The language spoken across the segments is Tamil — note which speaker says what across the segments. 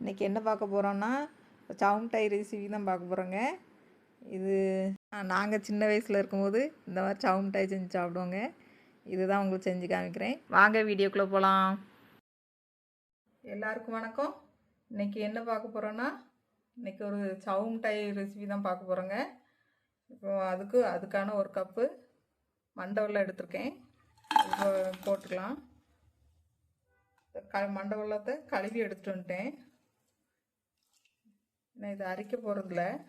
Speaker 1: இன்றைக்கி என்ன பார்க்க போகிறோன்னா சவுமிட்டாய் ரெசிபி தான் பார்க்க போகிறோங்க இது நாங்கள் சின்ன வயசில் இருக்கும்போது இந்த மாதிரி சவுமிட்டாய் செஞ்சு சாப்பிடுவோங்க. இதுதான் உங்களுக்கு செஞ்சு காமிக்கிறேன். வாங்க வீடியோக்குள்ளே போகலாம் எல்லாருக்கும் வணக்கம். இன்றைக்கி என்ன பார்க்க போகிறோன்னா இன்றைக்கி ஒரு சவுமிட்டாய் ரெசிபி தான் பார்க்க போகிறோங்க இப்போ அதுக்கு அதுக்கான ஒரு கப்பு மண்டவெல்லம் எடுத்திருக்கேன். இப்போ போட்டுக்கலாம். க மண்டை கழுவி எடுத்துகிட்டு வந்துட்டேன். நான் இதை அரைக்க போகிறதில்ல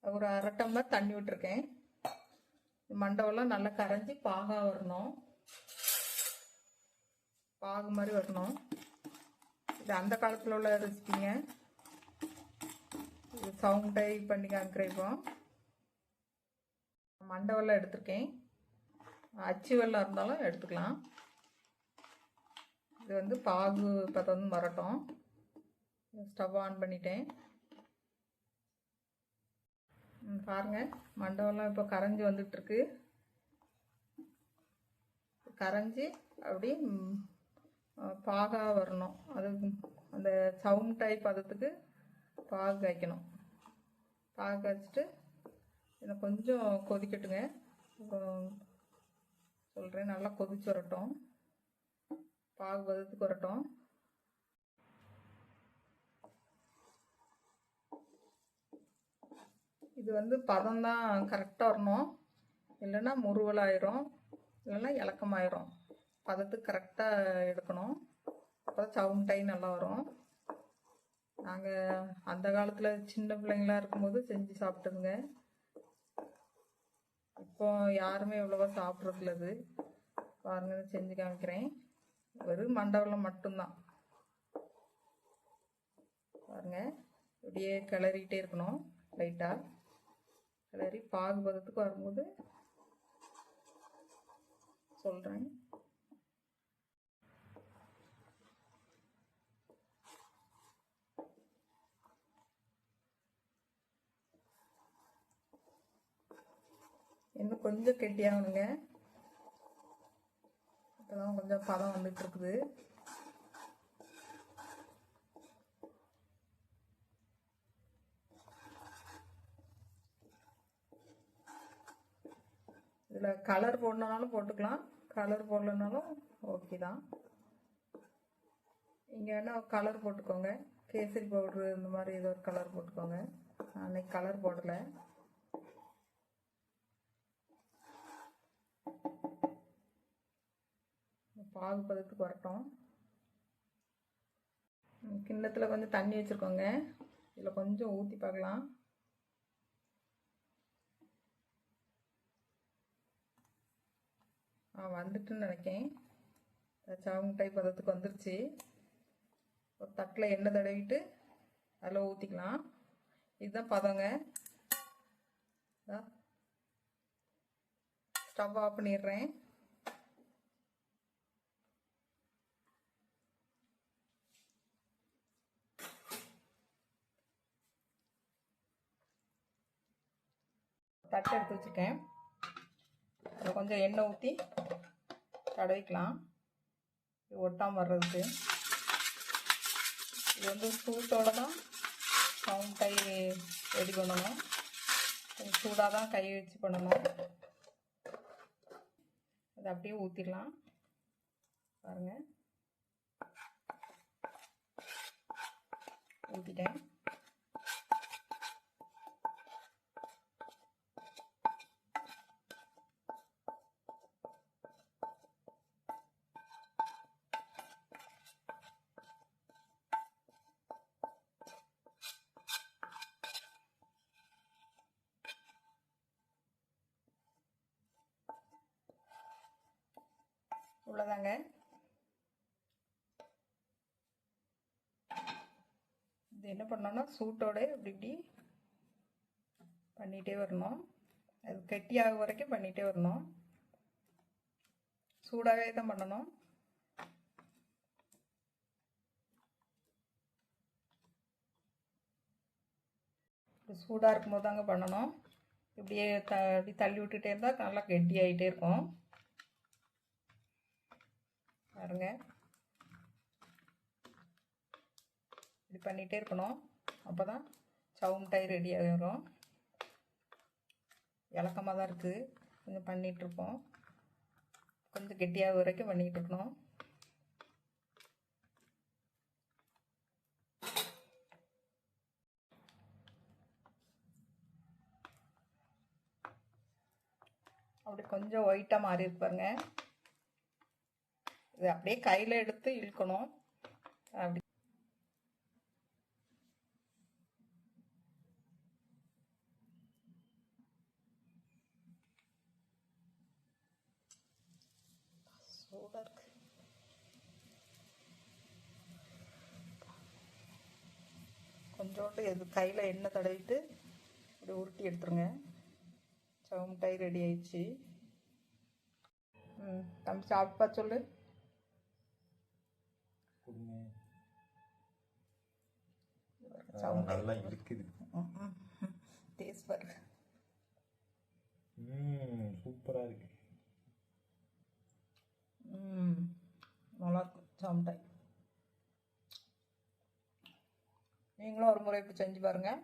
Speaker 1: ஒரு அரை டம்ளர் தண்ணி விட்டுருக்கேன். மண்டவெல்லாம் நல்லா கரைஞ்சி பாகாக வரணும். பாகு மாதிரி வரணும். இது அந்த காலத்தில் உள்ள ரெசிபிங்க இது சவுண்ட் பண்ணி காமிக்கிறேன் இப்போ. மண்டை எடுத்திருக்கேன். அச்சு வெள்ளம் இருந்தாலும் எடுத்துக்கலாம். இது வந்து பாகு பதம் வரட்டும். ஸ்டவ் ஆன் பண்ணிட்டேன். பாருங்கள் மண்டபம்லாம் இப்போ கரைஞ்சி வந்துட்டுருக்கு. கரைஞ்சி அப்படி பாகாக வரணும். அது அந்த சவுண்ட் டைப் பதத்துக்கு பாகு காய்க்கணும். பாகு காய்ச்சிட்டு இதை கொஞ்சம் கொதிக்கட்டுங்க. சொல்கிறேன் நல்லா கொதிச்சு வரட்டும். பாகு பதத்துக்கு வரட்டும். இது வந்து பதம் தான் கரெக்டாக வரணும். இல்லைன்னா முருவலாயிரும் இல்லைன்னா இலக்கமாயிரும். பதத்துக்கு கரெக்டாக எடுக்கணும். அப்போ சவுண்ட் டை நல்லா வரும். நாங்கள் அந்த காலத்தில் சின்ன பிள்ளைங்களாக இருக்கும்போது செஞ்சு சாப்பிட்டதுங்க. இப்போ யாருமே இவ்வளோவா சாப்பிட்றதில்ல இது. பாருங்க செஞ்சு காமிக்கிறேன். வெறும் மண்டபம் மட்டும்தான். பாருங்க இப்படியே கிளறிக்கிட்டே இருக்கணும் லைட்டாக கிளறி பாகு பதத்துக்கு வரும்போது சொல்கிறேன் இன்னும் கொஞ்சம் கெட்டியாகணுங்க. இப்போதான் கொஞ்சம் பதம் வந்துட்டு இருக்குது இதில் கலர் போடணுனாலும் போட்டுக்கலாம். கலர் போடலனாலும் ஓகே தான். இங்கே வேணால் கலர் போட்டுக்கோங்க. கேசரி பவுட்ரு இந்த மாதிரி ஏதோ ஒரு கலர் போட்டுக்கோங்க. அன்னைக்கு கலர் போடலை. பாகு பதத்துக்கு வரட்டும். கிண்ணத்தில் கொஞ்சம் தண்ணி வச்சுருக்கோங்க. இதில் கொஞ்சம் ஊற்றி பார்க்கலாம். ஆ வந்துட்டுன்னு நினைக்கேன். சாமுட்டை பதத்துக்கு வந்துருச்சு. ஒரு தட்டில் எண்ணெய் தடவிட்டு அதில் ஊற்றிக்கலாம் இதுதான் பதங்க. ஸ்டவ் ஆஃப் பண்ணிடுறேன். தட்டை எடுத்து வச்சுருக்கேன். அதில் கொஞ்சம் எண்ணெய் ஊற்றி தடவிக்கலாம். இது ஒட்டாமல் வர்றதுக்கு. இது வந்து சூட்டோடு தான் சவுண்ட் கை ரெடி பண்ணணும். கொஞ்சம் சூடாக தான் கை வச்சு பண்ணணும். அதை அப்படியே ஊற்றிடலாம் பாருங்கள் ஊற்றிட்டேன் இவ்வளோதாங்க இது என்ன பண்ணோம்னா சூட்டோட இப்படி இப்படி பண்ணிகிட்டே வரணும். அது கெட்டியாக வரைக்கும் பண்ணிகிட்டே வரணும். சூடாகவே தான் பண்ணணும். சூடாக இருக்கும்போது தாங்க பண்ணணும். இப்படியே த அப்படி தள்ளி விட்டுட்டே இருந்தால் நல்லா கெட்டியாகிட்டே இருக்கும். பாருங்க. இது பண்ணிகிட்டே இருக்கணும். அப்போ தான் சவுமிட்டாய் ரெடி ஆகிடும் இலக்கமாக தான் இருக்குது கொஞ்சம் பண்ணிகிட்ருப்போம் கொஞ்சம் கெட்டியாக வரைக்கும் பண்ணிகிட்டு இருக்கணும். அப்படி கொஞ்சம் ஒயிட்டாக மாறி இருப்பாருங்க இது அப்படியே கையில் எடுத்து இழுக்கணும். அப்படி. சூடாக இருக்கு. கொஞ்சோண்டு இது கையில் எண்ணெய் தடவிட்டு இப்படி உருட்டி எடுத்துருங்க. சவுமிட்டாய் ரெடி ஆயிடுச்சு. ம் தம்பி சாப்பிட்டா சொல்லு.
Speaker 2: கொடுங்க. நல்லா இருக்குது.
Speaker 1: டேஸ்ட் பாரு
Speaker 2: ம் சூப்பராக இருக்கு.
Speaker 1: ம் நல்லாயிருக்கும் சவு மிட்டாய் நீங்களும் ஒரு முறை இப்படி செஞ்சு பாருங்கள்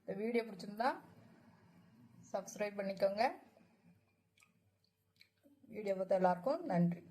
Speaker 1: இந்த வீடியோ பிடிச்சிருந்தா சப்ஸ்கிரைப் பண்ணிக்கோங்க. வீடியோ பார்த்த எல்லாருக்கும் நன்றி.